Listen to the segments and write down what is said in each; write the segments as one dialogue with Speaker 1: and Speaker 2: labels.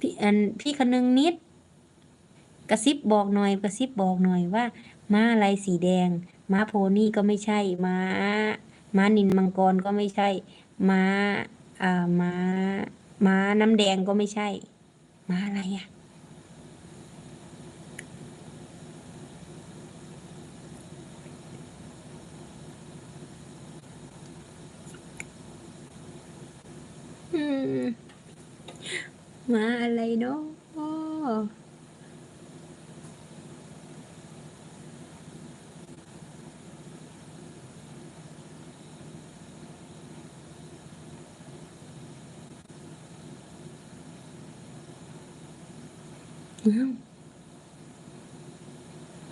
Speaker 1: พี่อันพี่คนนึงนิด กระซิบบอกหน่อย กระซิบบอกหน่อยว่าม้าอะไรสีแดง ม้าโพนี่ก็ไม่ใช่ ม้า ม้านินมังกรก็ไม่ใช่ ม้าอ่าม้า ม้าน้ำแดงก็ไม่ใช่ ม้าอะไรอะม มาอะไรเนาะอ้า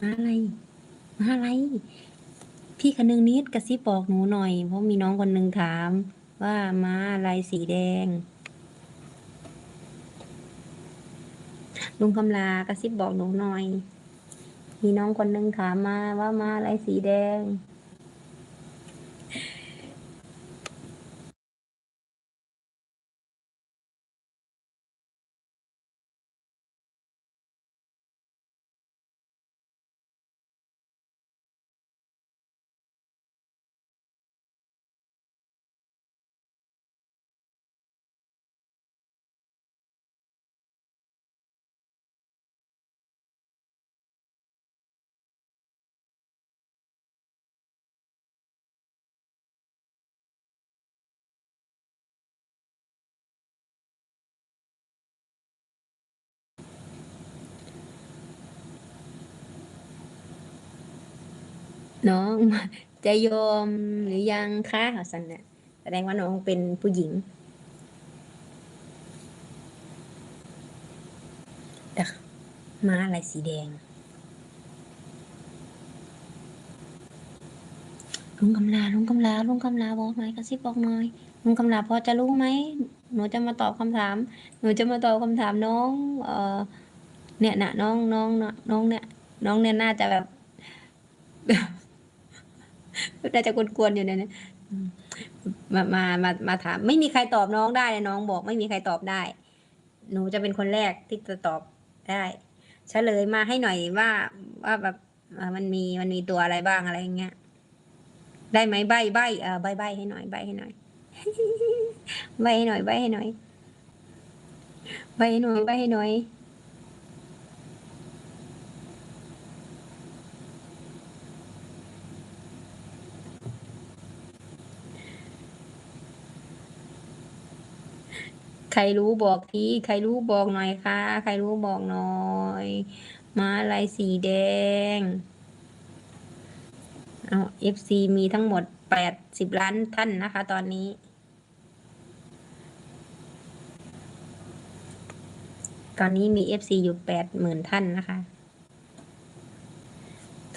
Speaker 1: มาอะไร มาอะไร พี่คนนึงนิดกระซิบบอกหนูหน่อย เพราะมีน้องคนหนึ่งถาม ว่ามาอะไรสีแดง ลุงคำลากระซิบบอกหนูหน่อย มีน้องคนหนึ่งถามมาว่ามาอะไรสีแดง น้องจะยอมหรือยังคะสันน่ะแสดงว่าน้องเป็นผู้หญิงแต่ม้าอะไรสีแดงลุงกำลาลุงกำลาลุงกำลาบอกหน่อยกระซิบบอกหน่อยลุงกำลาพอจะรู้ไหมหนูจะมาตอบคำถาม หนูจะมาตอบคำถามน้อง เออเนี่ยนะน้องน้องน้องเนี่ย น้องเนี่ยน่าจะแบบ น่าจะกวนๆอยู่เนี่ยนะมามามามาถาม ไม่มีใครตอบน้องได้เลยน้องบอก ไม่มีใครตอบได้ หนูจะเป็นคนแรกที่จะตอบได้เฉลยมาให้หน่อยว่า ว่าแบบมันมีมันมีตัวอะไรบ้างอะไรอย่างเงี้ยได้ไหมใบใบเออใบใบให้หน่อยใบให้หน่อยใบให้หน่อยใบให้หน่อยใบให้หน่อยใบให้หน่อย ใครรู้บอกทีใครรู้บอกหน่อยค่ะ ใครรู้บอกหน่อยม้าลายสีแดงเอาเอฟซีมีทั้งหมดแปดสิบล้านท่านนะคะ ตอนนี้ตอนนี้มีเอฟซีอยู่แปดหมื่นท่านนะคะ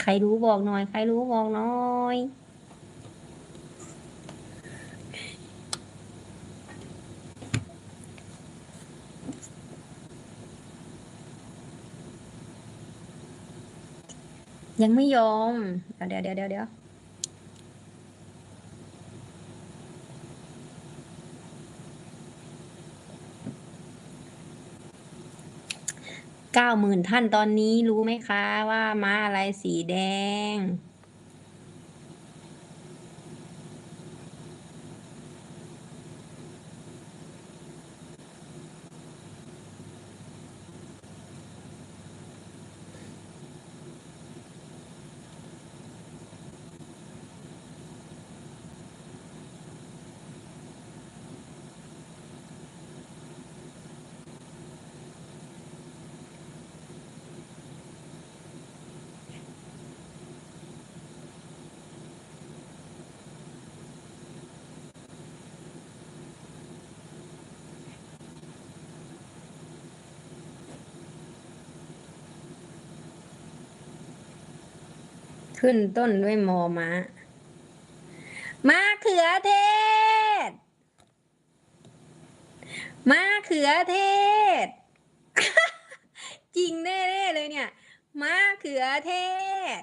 Speaker 1: ใครรู้บอกหน่อย ใครรู้บอกหน่อย ยังไม่ยอม เดี๋ยวเดี๋ยวเดี๋ยวเดี๋ยวเก้าหมื่นท่านตอนนี้รู้ไหมคะว่าม้าอะไรสีแดง ขึ้นต้นด้วยมอม้า มะเขือเทศ มะเขือเทศ จริงแน่ๆเลยเนี่ย มะเขือเทศ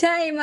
Speaker 1: ใช่ไหม